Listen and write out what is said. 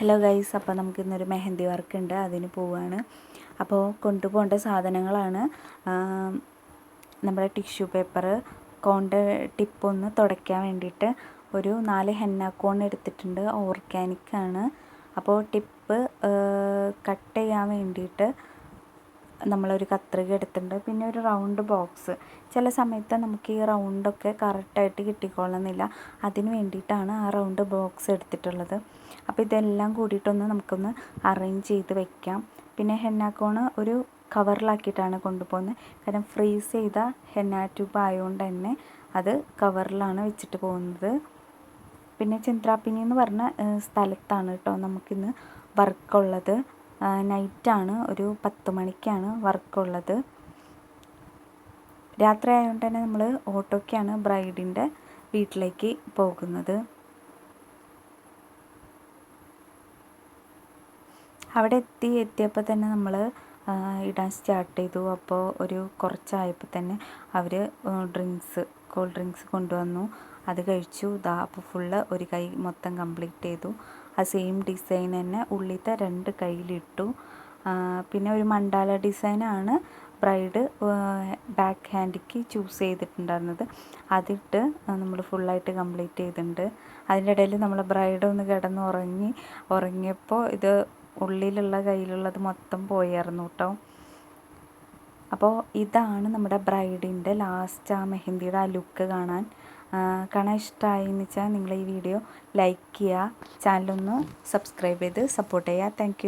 Hello guys അപ്പോൾ നമുക്ക് ഇന്നൊരു മെഹന്തി വർക്ക് ഉണ്ട്. അതിന് പോവുകയാണ് അപ്പോൾ കൊണ്ടുപോകേണ്ട സാധനങ്ങളാണ് നമ്മുടെ ടിഷ്യൂ പേപ്പർ കോണ്ട ടിപ്പ് ഒന്ന് തുടയ്ക്കാൻ വേണ്ടിയിട്ട് ഒരു നാല് ഹെന്ന കോൺ എടുത്തിട്ടുണ്ട്. ഓർഗാനിക് ആണ്. അപ്പോൾ ടിപ്പ് കട്ട് ചെയ്യാൻ വേണ്ടിയിട്ട് നമ്മളൊരു കത്രിക എടുത്തിട്ടുണ്ട്. പിന്നെ ഒരു റൗണ്ട് ബോക്സ് ചില സമയത്ത് നമുക്ക് ഈ റൗണ്ടൊക്കെ കറക്റ്റായിട്ട് കിട്ടിക്കൊള്ളുന്നില്ല. അതിന് വേണ്ടിയിട്ടാണ് ആ റൗണ്ട് ബോക്സ് എടുത്തിട്ടുള്ളത്. അപ്പോൾ ഇതെല്ലാം കൂടിയിട്ടൊന്ന് നമുക്കൊന്ന് അറേഞ്ച് ചെയ്ത് വെക്കാം. പിന്നെ ഹെന്നാക്കോണ് ഒരു കവറിലാക്കിയിട്ടാണ് കൊണ്ടുപോകുന്നത്. കാരണം ഫ്രീസ് ചെയ്ത ഹെന്ന ട്യൂബ് ആയതുകൊണ്ട് തന്നെ അത് കവറിലാണ് വെച്ചിട്ട് പോകുന്നത്. പിന്നെ ചിന്ത്രാപ്പിനി എന്ന് പറഞ്ഞ സ്ഥലത്താണ് കേട്ടോ നമുക്കിന്ന് വർക്കുള്ളത്. നൈറ്റാണ് ഒരു പത്ത് മണിക്കാണ് വർക്കുള്ളത്. രാത്രി ആയതുകൊണ്ട് തന്നെ നമ്മൾ ഓട്ടോയ്ക്കാണ് ബ്രൈഡിന്റെ വീട്ടിലേക്ക് പോകുന്നത്. അവിടെ എത്തി എത്തിയപ്പോൾ തന്നെ നമ്മൾ ഇടാൻ സ്റ്റാർട്ട് ചെയ്തു. അപ്പോൾ ഒരു കുറച്ചായപ്പോൾ തന്നെ അവർ ഡ്രിങ്ക്സ് കൂൾ ഡ്രിങ്ക്സ് കൊണ്ടുവന്നു. അത് കഴിച്ചു. ഇതാ അപ്പോൾ ഫുള്ള് ഒരു കൈ മൊത്തം കംപ്ലീറ്റ് ചെയ്തു. ആ സെയിം ഡിസൈൻ തന്നെ ഉള്ളിലത്തെ രണ്ട് കയ്യിലിട്ടു. പിന്നെ ഒരു മണ്ടാല ഡിസൈനാണ് ബ്രൈഡ് ബാക്ക് ഹാൻഡിക്ക് ചൂസ് ചെയ്തിട്ടുണ്ടായിരുന്നത്. അതിട്ട് നമ്മൾ ഫുള്ളായിട്ട് കംപ്ലീറ്റ് ചെയ്തിട്ടുണ്ട്. അതിന്റെ ഇടയിൽ നമ്മൾ ബ്രൈഡ് ഒന്ന് കിടന്ന് ഉറങ്ങി ഉറങ്ങിയപ്പോൾ ഇത് ഉള്ളിലുള്ള കയ്യിലുള്ളത് മൊത്തം പോയായിരുന്നു കേട്ടോ അപ്പോൾ ഇതാണ് നമ്മുടെ ബ്രൈഡിന്റെ ലാസ്റ്റ് ആ മെഹന്തിയുടെ ആ ലുക്ക് കാണാൻ. കാണാൻ ഇഷ്ടമായി എന്ന് വെച്ചാൽ നിങ്ങൾ ഈ വീഡിയോ ലൈക്ക് ചെയ്യുക. ചാനലൊന്ന് സബ്സ്ക്രൈബ് ചെയ്ത് സപ്പോർട്ട് ചെയ്യുക. താങ്ക്